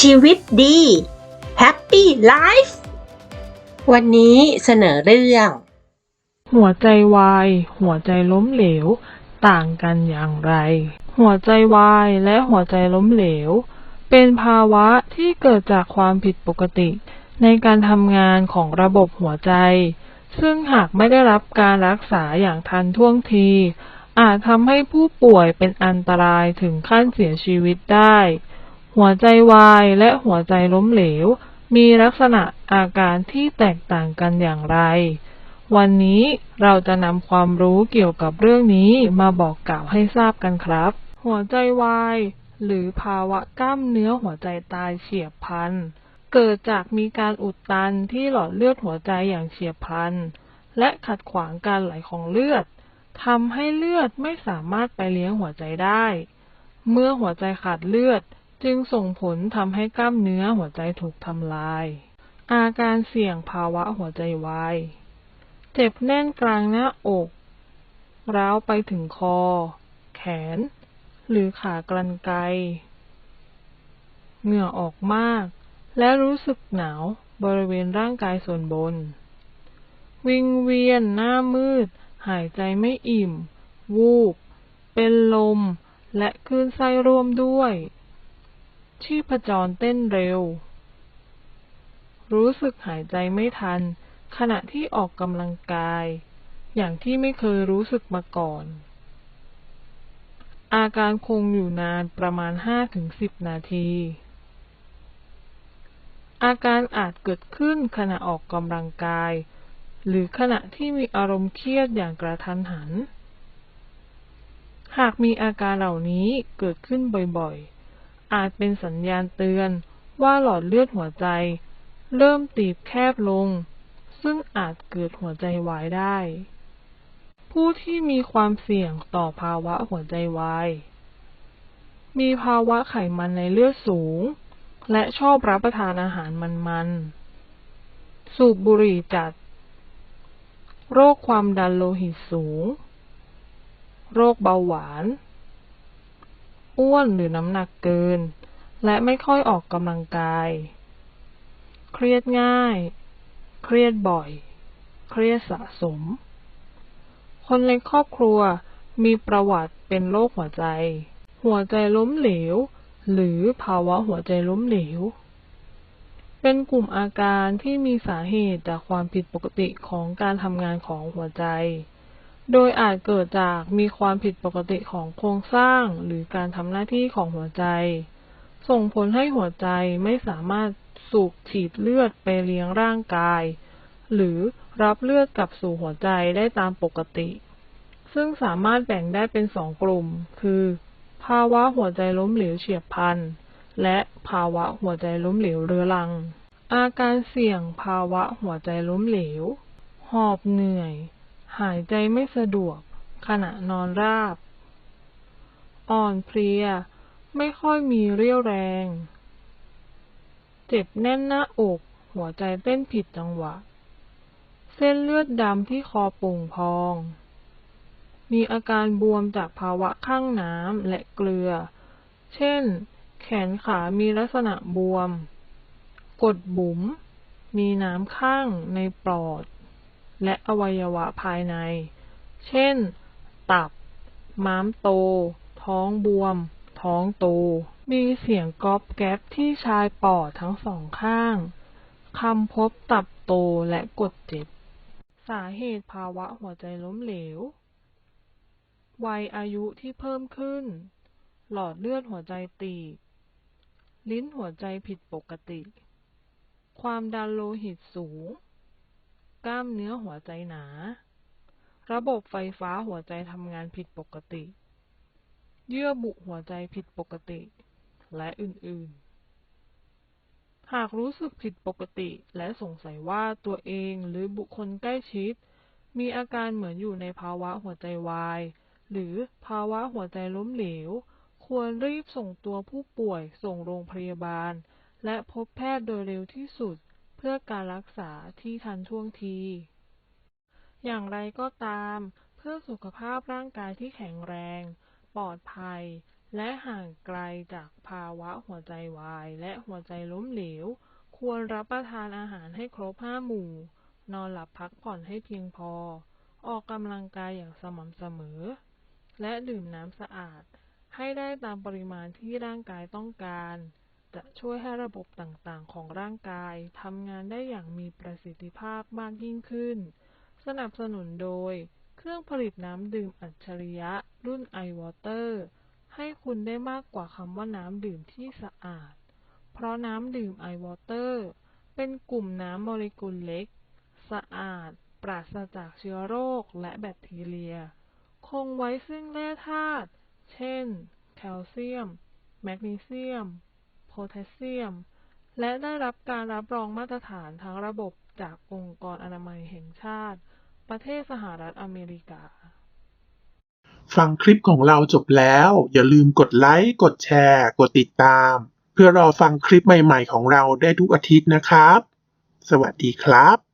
ชีวิตดี Happy Life วันนี้เสนอเรื่อง หัวใจวาย หัวใจล้มเหลว ต่างกันอย่างไร หัวใจวายและหัวใจล้มเหลว เป็นภาวะที่เกิดจากความผิดปกติ ในการทำงานของระบบหัวใจ ซึ่งหากไม่ได้รับการรักษาอย่างทันท่วงที อาจทำให้ผู้ป่วยเป็นอันตรายถึงขั้นเสียชีวิตได้ หัวใจวายและหัวใจล้มเหลว มีลักษณะอาการที่แตกต่างกันอย่างไร วันนี้เราจะนำความรู้เกี่ยวกับเรื่องนี้มาบอกกล่าวให้ทราบกันครับ หัวใจวายหรือภาวะกล้ามเนื้อหัวใจตายเฉียบพลัน เกิดจากมีการอุดตันที่หลอดเลือดหัวใจอย่างเฉียบพลัน และขัดขวางการไหลของเลือดทำให้เลือดไม่สามารถไปเลี้ยงหัวใจได้ เมื่อหัวใจขาดเลือด จึงส่งผลทำให้กล้ามเนื้อหัวใจถูกทำลาย อาการเสี่ยงภาวะหัวใจวาย เจ็บแน่นกลางหน้าอก ร้าวไปถึงคอ แขน หรือขากรรไกร เหงื่อออกมาก และรู้สึกหนาวบริเวณร่างกายส่วนบน วิงเวียนหน้ามืด หายใจไม่อิ่ม วูบ เป็นลม และคลื่นไส้ร่วมด้วย ชีพจรเต้นเร็ว รู้สึกหายใจไม่ทัน ขณะที่ออกกำลังกาย อย่างที่ไม่เคยรู้สึกมาก่อน อาการคงอยู่นานประมาณ 5-10 นาที อาการอาจเกิดขึ้นขณะออกกำลังกาย หรือขณะที่มีอารมณ์เครียดอย่างกระทันหัน หากมีอาการเหล่านี้เกิดขึ้นบ่อยๆ อาจเป็นสัญญาณเตือนว่าหลอดเลือดหัวใจ เริ่มตีบแคบลง ซึ่งอาจเกิดหัวใจวายได้ ผู้ที่มีความเสี่ยงต่อภาวะหัวใจวาย มีภาวะไขมันในเลือดสูง และชอบรับประทานอาหารมันๆ สูบบุหรี่จัด โรคความดันโลหิตสูง โรคเบาหวาน อ้วนหรือน้ำหนักเกิน และไม่ค่อยออกกำลังกาย เครียดง่าย เครียดบ่อย เครียดสะสม คนในครอบครัวมีประวัติเป็นโรคหัวใจ หัวใจล้มเหลว หรือภาวะหัวใจล้มเหลว เป็นกลุ่มอาการที่มีสาเหตุจากความผิดปกติของการทำงานของหัวใจ โดยอาจเกิดจากมีความผิดปกติของโครงสร้างหรือการทำหน้าที่ของหัวใจ ส่งผลให้หัวใจไม่สามารถสูบฉีดเลือดไปเลี้ยงร่างกาย หรือรับเลือดกลับสู่หัวใจได้ตามปกติ ซึ่งสามารถแบ่งได้เป็นสองกลุ่ม คือ ภาวะหัวใจล้มเหลวเฉียบพลัน และภาวะหัวใจล้มเหลวเรื้อรัง อาการเสี่ยงภาวะหัวใจล้มเหลว หอบเหนื่อย หายใจไม่สะดวก ขณะนอนราบ อ่อนเพลีย ไม่ค่อยมีเรี่ยวแรง เจ็บแน่นหน้าอก หัวใจเต้นผิดจังหวะ เส้นเลือดดำที่คอโป่งพอง มีอาการบวมจากภาวะข้างน้ำและเกลือ เช่น แขนขามีลักษณะบวม กดบุ๋ม มีน้ำข้างในปอด และอวัยวะภายใน เช่น ตับ ม้ามโต ท้องบวม ท้องโต มีเสียงก๊อบแก๊บที่ชายปอดทั้งสองข้าง คำพบตับโตและกดเจ็บ สาเหตุภาวะหัวใจล้มเหลว วัยอายุที่เพิ่มขึ้น หลอดเลือดหัวใจตีบ ลิ้นหัวใจผิดปกติ ความดันโลหิตสูง กล้ามเนื้อหัวใจหนา ระบบไฟฟ้าหัวใจทำงานผิดปกติ เยื่อบุหัวใจผิดปกติ และอื่นๆหากรู้สึกผิดปกติและสงสัยว่าตัวเองหรือบุคคลใกล้ชิด มีอาการเหมือนอยู่ในภาวะหัวใจวาย หรือภาวะหัวใจล้มเหลว ควรรีบส่งตัวผู้ป่วยส่งโรงพยาบาล และพบแพทย์โดยเร็วที่สุด พื่อการรักษาที่ทันท่วงที อย่างไรก็ตาม เพื่อสุขภาพร่างกายที่แข็งแรง ปลอดภัย และห่างไกลจากภาวะหัวใจวาย และหัวใจล้มเหลว ควรรับประทานอาหารให้ครบห้าหมู่ นอนหลับพักผ่อนให้เพียงพอ ออกกำลังกายอย่างสม่ำเสมอ และดื่มน้ำสะอาด ให้ได้ตามปริมาณที่ร่างกายต้องการ จะช่วยให้ระบบต่างๆ ของร่างกายทำงานได้อย่างมีประสิทธิภาพมากยิ่งขึ้น สนับสนุนโดย เครื่องผลิตน้ำดื่มอัจฉริยะ รุ่น iWater ให้คุณได้มากกว่าคำว่าน้ำดื่มที่สะอาด เพราะน้ำดื่ม iWater เป็นกลุ่มน้ำโมเลกุลเล็ก สะอาด ปราศจากเชื้อโรคและแบคทีเรีย คงไว้ซึ่งแร่ธาตุ เช่น แคลเซียม แมกนีเซียม พแทสเซียม และได้รับการรับรองมาตรฐานทั้งระบบจากองค์กรอนามัยแห่งชาติ ประเทศสหรัฐอเมริกา ฟังคลิปของเราจบแล้ว อย่าลืมกดไลค์ กดแชร์ กดติดตาม เพื่อรอฟังคลิปใหม่ๆของเราได้ทุกอาทิตย์นะครับ สวัสดีครับ